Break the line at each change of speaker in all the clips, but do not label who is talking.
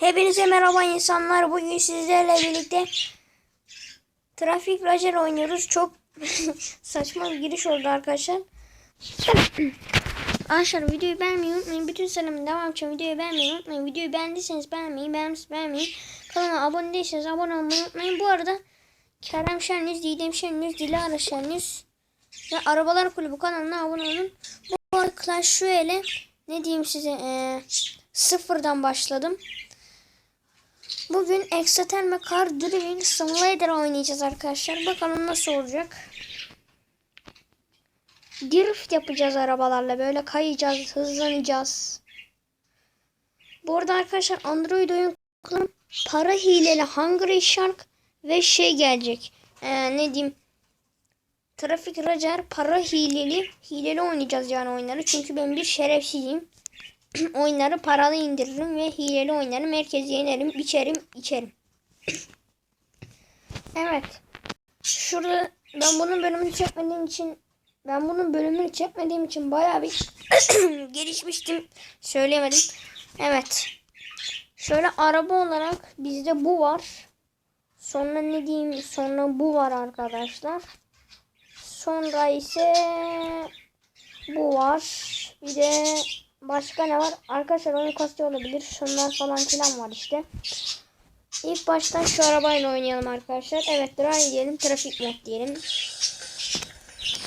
Hepinize merhaba insanlar. Bugün sizlerle birlikte Trafik Racer oynuyoruz. Çok saçma bir giriş oldu arkadaşlar. Arkadaşlar videoyu beğenmeyi unutmayın. Bütün senemin devam için videoyu beğenmeyi unutmayın. Videoyu beğendiyseniz beğenmeyi, beğenmişseniz beğenmeyi. Kanalıma abone değilseniz abone olmayı unutmayın. Bu arada Kerem Şenliz, Didem Şenliz, Dilara Şenliz ve Arabalar Kulübü kanalına abone olun. Bu arada Clash Royale ne diyeyim size eee, sıfırdan başladım. Bugün Exoterm ve Car Driving Simulator oynayacağız arkadaşlar. Bakalım nasıl olacak. Drift yapacağız arabalarla. Böyle kayacağız, hızlanacağız. Bu arada arkadaşlar Android oyun kullan para hileli Hungry Shark ve şey gelecek. Ee, ne diyeyim? Trafik Racer para hileli hileli oynayacağız yani oyunları. Çünkü ben bir şerefsizim. oyunları paralı indiririm ve hileli oynarım. Herkesi yenerim, biçerim, içerim. evet. Şurada ben bunun bölümünü çekmediğim için ben bunun bölümünü çekmediğim için bayağı bir gelişmiştim. Söyleyemedim. Evet. Şöyle araba olarak bizde bu var. Sonra ne diyeyim? Sonra bu var arkadaşlar. Sonra ise bu var. Bir de başka ne var? Arkadaşlar oyun kastı olabilir. Şunlar falan filan var işte. İlk baştan şu arabayla oynayalım arkadaşlar. Evet drive diyelim. Trafik mod diyelim.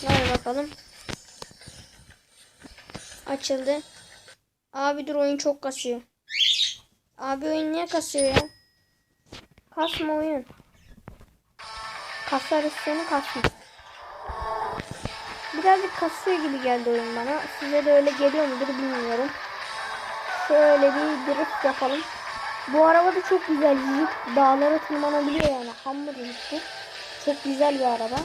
Hadi bakalım. Açıldı. Abi dur oyun çok kasıyor. Abi oyun niye kasıyor ya? Kasma oyun. Kasarız seni kasma. Birazcık kasıyor gibi geldi oyun bana. Size de öyle geliyor mudur bilmiyorum. Şöyle bir drift yapalım. Bu araba da çok güzel. Yiğit dağlara tırmanabiliyor yani. Hamur yiğitti. Çok güzel bir araba.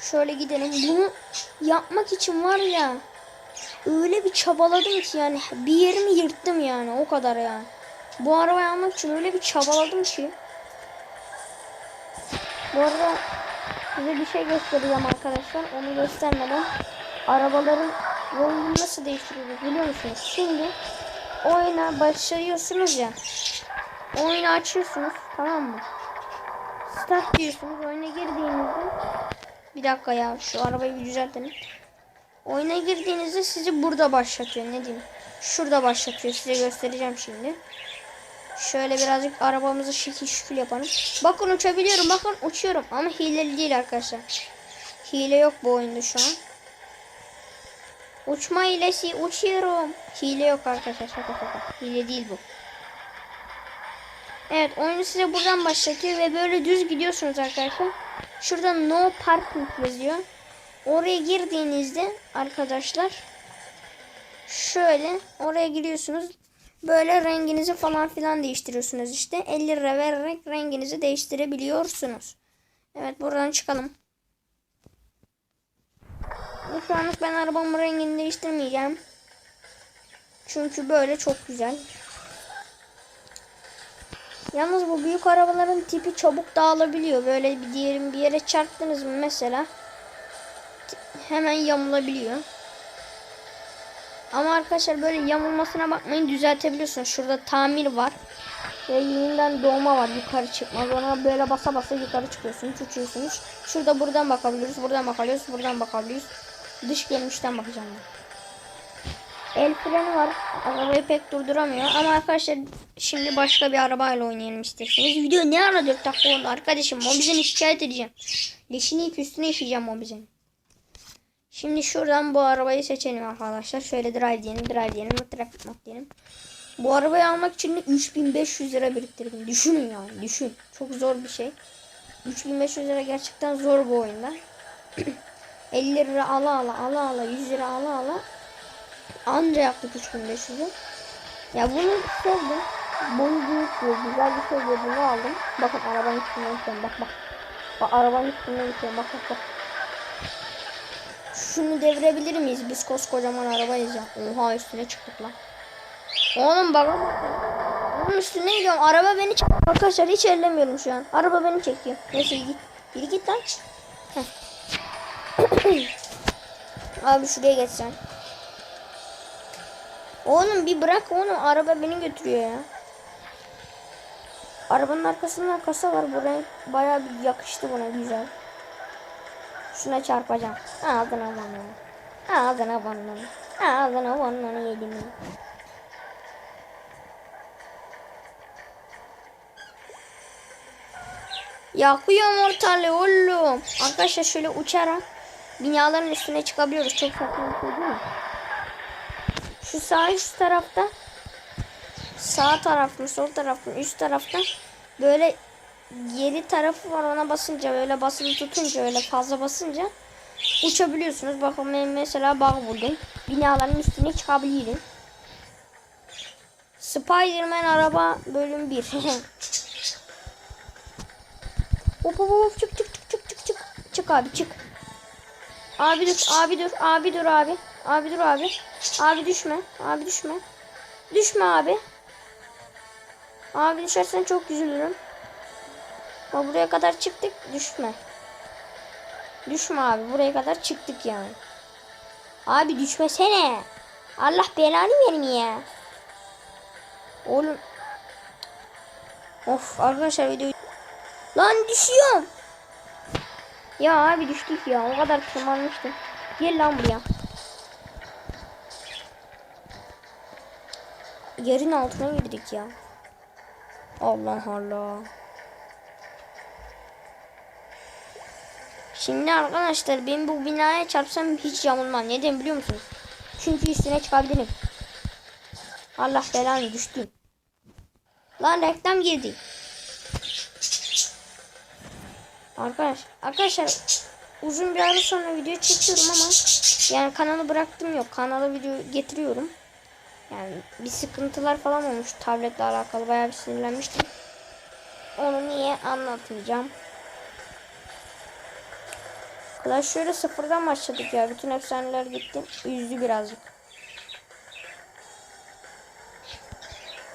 Şöyle gidelim. Bunu yapmak için var ya öyle bir çabaladım ki yani bir yerimi yırttım yani o kadar yani. Bu arabayı almak için öyle bir çabaladım ki. Bu arada size bir şey göstereceğim arkadaşlar. Onu göstermeden arabaların yolunu nasıl değiştiriyoruz biliyor musunuz? Şimdi oyuna başlıyorsunuz ya. Oyunu açıyorsunuz tamam mı? Start diyorsunuz. Oyuna girdiğinizde bir dakika ya şu arabayı bir düzeltelim. Oyuna girdiğinizde sizi burada başlatıyor. Ne diyeyim? Şurada başlatıyor. Size göstereceğim şimdi. Şöyle birazcık arabamızı şekil şükül yapalım. Bakın uçabiliyorum. Bakın uçuyorum. Ama hileli değil arkadaşlar. Hile yok bu oyunda şu an. Uçma hilesi. Uçuyorum. Hile yok arkadaşlar. Şaka şaka. Hile değil bu. Evet oyunu size buradan başlatıyor ve böyle düz gidiyorsunuz arkadaşlar. Şurada no parking yazıyor. Oraya girdiğinizde arkadaşlar şöyle oraya giriyorsunuz. Böyle renginizi falan filan değiştiriyorsunuz işte. 50 lira vererek renginizi değiştirebiliyorsunuz. Evet buradan çıkalım. Şu anlık ben arabamın rengini değiştirmeyeceğim. Çünkü böyle çok güzel. Yalnız bu büyük arabaların tipi çabuk dağılabiliyor. Böyle bir diyelim bir yere çarptınız mı mesela hemen yamulabiliyor. Ama arkadaşlar böyle yamulmasına bakmayın düzeltebiliyorsunuz. Şurada tamir var. Ve yeniden doğma var. Yukarı çıkmaz. Ona böyle basa basa yukarı çıkıyorsunuz. Uçuyorsunuz. Şurada buradan bakabiliyoruz. Buradan bakabiliyoruz. Buradan bakabiliyoruz. Dış görünüşten bakacağım. El freni var. Arabayı pek durduramıyor. Ama arkadaşlar şimdi başka bir arabayla oynayalım isterseniz. Video ne ara 4 dakika oldu arkadaşım. Mobizeni şikayet edeceğim. Leşini yiyip üstüne işeyeceğim Mobizeni. Şimdi şuradan bu arabayı seçelim arkadaşlar. Şöyle drive diyelim, drive diyelim, trafik mod diyelim. Bu arabayı almak için de 3500 lira biriktirdim. Düşünün yani, düşün. Çok zor bir şey. 3500 lira gerçekten zor bu oyunda. 50 lira ala ala ala ala 100 lira ala ala anca yaptık 3500'ü. Ya bunu sevdim. Boyu büyük diyor, güzel bir şey diyor. Bunu aldım. Bakın arabanın üstünden geçiyorum. Bak bak. Bak arabanın üstünden geçiyorum. Bak bak bak. Şunu devirebilir miyiz? Biz koskocaman arabayız ya. Oha üstüne çıktık lan. Oğlum bak. Onun üstüne gidiyorum. Araba beni çekiyor. Arkadaşlar hiç ellemiyorum şu an. Araba beni çekiyor. Neyse git. Biri git lan. Abi şuraya geçsen. Oğlum bir bırak oğlum. Araba beni götürüyor ya. Arabanın arkasında kasa var. Bu renk bayağı bir yakıştı buna güzel. Şuna çarpacağım. Ağzına burnunu. Ağzına burnunu. Ağzına burnunu yedim. ya. Yakıyorum ortalığı oğlum. Arkadaşlar şöyle uçarak binaların üstüne çıkabiliyoruz. Çok bir şey değil mi? Şu sağ üst tarafta sağ tarafın sol tarafın üst tarafta böyle yeri tarafı var ona basınca böyle basılı tutunca öyle fazla basınca uçabiliyorsunuz. Bakın ben mesela bağ buldum. Binaların üstüne çıkabilirim. Spiderman araba bölüm 1. hop hop hop çık çık çık çık çık çık. Çık abi çık. Abi dur abi dur abi dur abi. Abi dur abi. Abi düşme. Abi düşme. Düşme abi. Abi düşersen çok üzülürüm. Ama buraya kadar çıktık. Düşme. Düşme abi. Buraya kadar çıktık yani. Abi düşmesene. Allah belanı vermiyor. Oğlum. Of arkadaşlar video. Lan düşüyorum. Ya abi düştük ya. O kadar tırmanmıştım. Gel lan buraya. Yerin altına girdik ya. Allah Allah. Şimdi arkadaşlar ben bu binaya çarpsam hiç yamulmam. Neden biliyor musunuz? Çünkü üstüne çıkabilirim. Allah belanı düştüm. Lan reklam girdi. Arkadaş, arkadaşlar uzun bir ara sonra video çekiyorum ama yani kanalı bıraktım yok. Kanala video getiriyorum. Yani bir sıkıntılar falan olmuş tabletle alakalı bayağı bir sinirlenmiştim. Onu niye anlatmayacağım. Clash şöyle sıfırdan başladık ya. Bütün efsaneler gitti. Üzdü birazcık.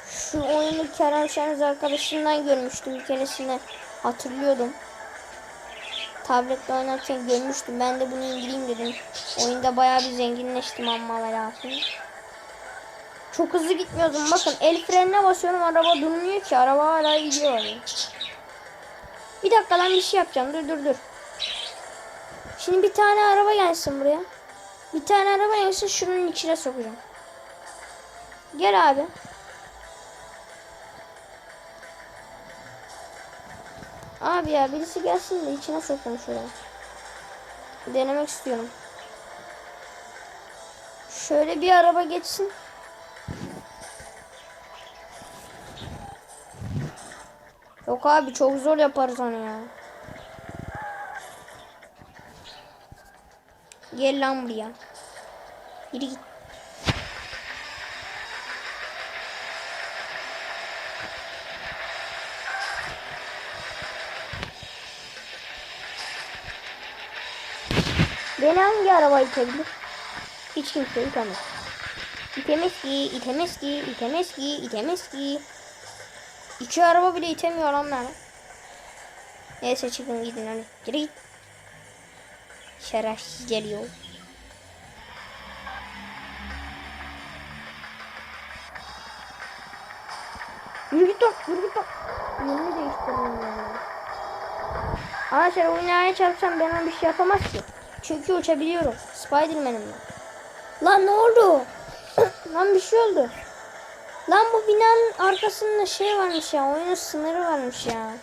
Şu oyunu Kerem Şeniz arkadaşımdan görmüştüm bir keresinde. Hatırlıyordum. Tabletle oynarken görmüştüm. Ben de bunu indireyim dedim. Oyunda bayağı bir zenginleştim amma ve lakin. Çok hızlı gitmiyordum. Bakın el frenine basıyorum araba durmuyor ki. Araba hala gidiyor. Bir dakika lan bir şey yapacağım. Dur dur dur. Şimdi bir tane araba gelsin buraya. Bir tane araba gelsin şunun içine sokacağım. Gel abi. Abi ya birisi gelsin de içine sokayım şuraya. Denemek istiyorum. Şöyle bir araba geçsin. Yok abi çok zor yaparız onu ya. Gel lan buraya. Yürü git. Beni hangi araba itebilir? Hiç kimse itemez. İtemez ki, itemez ki, itemez ki, itemez ki. İki araba bile itemiyor onlar. Neyse çıkın gidin hadi. Geri git. Şerefsiz geliyor. Yürü git lan, yürü git lan. Yerini değiştirdim ya. Arkadaşlar oynaya çarpsam bana bir şey yapamaz ki. Çünkü uçabiliyorum. Spiderman'im ben. Lan ne oldu? lan bir şey oldu. Lan bu binanın arkasında şey varmış ya. Oyunun sınırı varmış ya.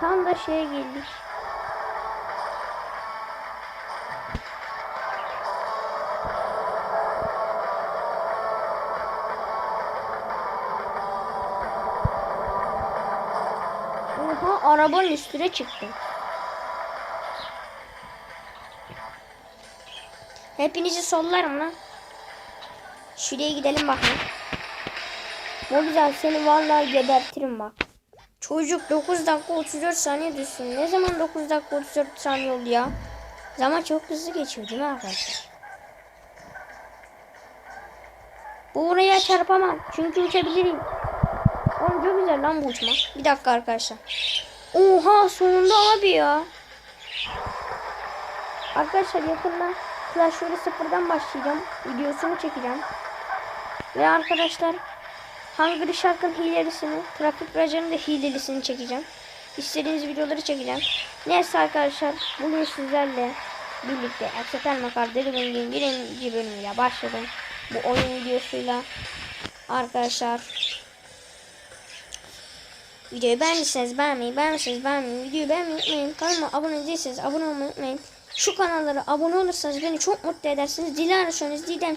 Tam da şeye geldik. Arabanın üstüne çıktı. Hepinizi sollarım lan. Şuraya gidelim bakayım. Ne güzel seni vallahi gebertirim bak. Çocuk 9 dakika 34 saniye düşsün. Ne zaman 9 dakika 34 saniye oldu ya? Zaman çok hızlı geçiyor değil mi arkadaşlar? Bu buraya çarpamam. Çünkü uçabilirim. Oğlum çok güzel lan bu uçma. Bir dakika arkadaşlar. Oha sonunda abi ya. Arkadaşlar yakında Clash Royale sıfırdan başlayacağım. Videosunu çekeceğim. Ve arkadaşlar Hungry Shark'ın hilelisini, Trafik Rajar'ın da hilelisini çekeceğim. İstediğiniz videoları çekeceğim. Neyse arkadaşlar bugün sizlerle birlikte Aksetel Makar Deli Bengin birinci bölümüyle başladım. Bu oyun videosuyla arkadaşlar Videoyu beğendiyseniz beğenmeyi, beğenmişseniz beğenmeyi, videoyu beğenmeyi unutmayın. Kanalıma abone değilseniz abone olmayı unutmayın. Şu kanallara abone olursanız beni çok mutlu edersiniz. Dilara Şeniz, Didem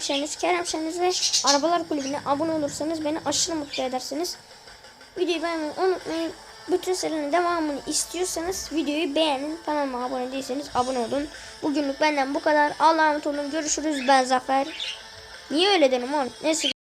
ve Arabalar Kulübü'ne abone olursanız beni aşırı mutlu edersiniz. Videoyu beğenmeyi unutmayın. Bütün serinin devamını istiyorsanız videoyu beğenin. Kanalıma abone değilseniz abone olun. Bugünlük benden bu kadar. Allah'a emanet olun. Görüşürüz. Ben Zafer. Niye öyle dedim oğlum? Neyse